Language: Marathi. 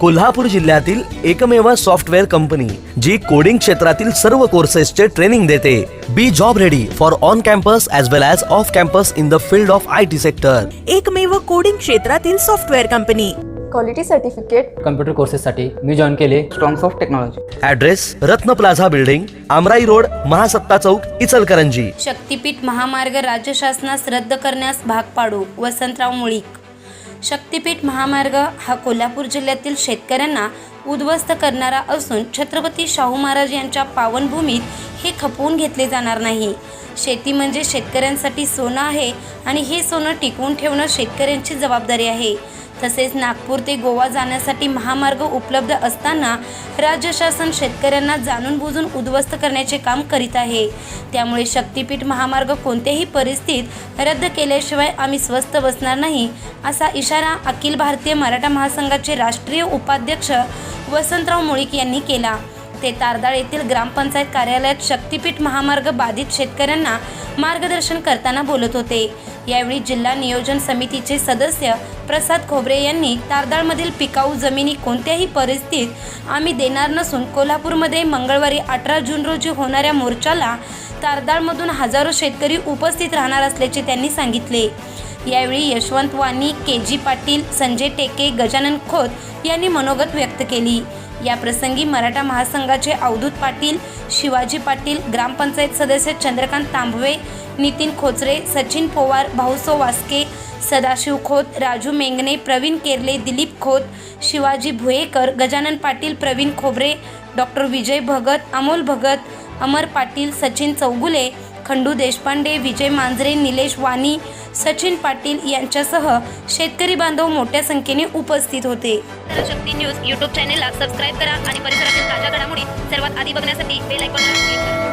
कोल्हापूर जिल्ह्यातील एकमेव सॉफ्टवेअर कंपनी जी कोडिंग क्षेत्रातील सर्व कोर्सेसचे ट्रेनिंग देते. Be job ready for on campus as well as off campus in the field of I T sector एकमेव कोडिंग क्षेत्रातील software company. Quality certificate computer कोर्सेससाठी मी जॉईन केले. Strongs of technology address Ratna plaza building Amrai road Mahasatta Chowk Ichalkaranji शक्तीपीठ महामार्ग राज्य शासनास रद्द करण्यास भाग पाडू. वसंतराव मुळीक. शक्तीपीठ महामार्ग हा कोल्हापूर जिल्ह्यातील शेतकऱ्यांना उद्ध्वस्त करणारा असून छत्रपती शाहू महाराज यांच्या पावनभूमीत हे खपवून घेतले जाणार नाही. शेती म्हणजे शेतकऱ्यांसाठी सोनं आहे आणि हे सोनं टिकवून ठेवणं शेतकऱ्यांची जबाबदारी आहे. तसेच नागपूर ते गोवा जाण्यासाठी महामार्ग उपलब्ध असताना राज्य शासन शेतकऱ्यांना जाणून बुजून उद्ध्वस्त करण्याचे काम करीत आहे. त्यामुळे शक्तीपीठ महामार्ग कोणत्याही परिस्थितीत रद्द केल्याशिवाय आम्ही स्वस्त बसणार नाही असा इशारा अखिल भारतीय मराठा महासंघाचे राष्ट्रीय उपाध्यक्ष वसंतराव मुळीक यांनी केला. ते तारदाळ येथील ग्रामपंचायत कार्यालयात शक्तीपीठ महामार्ग बाधित शेतकऱ्यांना मार्गदर्शन करताना बोलत होते. यावेळी जिल्हा नियोजन समितीचे सदस्य प्रसाद खोबरे यांनी तारदाळमधील पिकाऊ जमिनी कोणत्याही परिस्थितीत आम्ही देणार नसून कोल्हापूरमध्ये मंगळवारी अठरा जून रोजी होणाऱ्या मोर्चाला तारदाळमधून हजारो शेतकरी उपस्थित राहणार असल्याचे त्यांनी सांगितले. यावेळी यशवंत वाणी के जी पाटील संजय टेके गजानन खोत यांनी मनोगत व्यक्त केली. या प्रसंगी मराठा महासंघाचे अवधूत पाटील शिवाजी पाटील ग्रामपंचायत सदस्य चंद्रकांत तांबवे नितीन खोचरे सचिन पोवार भाऊसो वास्के सदाशिव खोत राजू मेंगणे प्रवीण केरले दिलीप खोत शिवाजी भुयेकर गजानन पाटील प्रवीण खोबरे डॉक्टर विजय भगत अमोल भगत अमर पाटील सचिन चौगुले खंडू देशपांडे विजय मांजरे निलेश वाणी सचिन पाटील यांच्यासह शेतकरी बांधव मोठ्या संख्येने उपस्थित होते. शक्ती न्यूज यूट्यूब चॅनेलला सबस्क्राईब करा आणि परिसरातील ताज्या घडामोडी सर्वात आधी बघण्यासाठी बेल आयकॉनला क्लिक करा.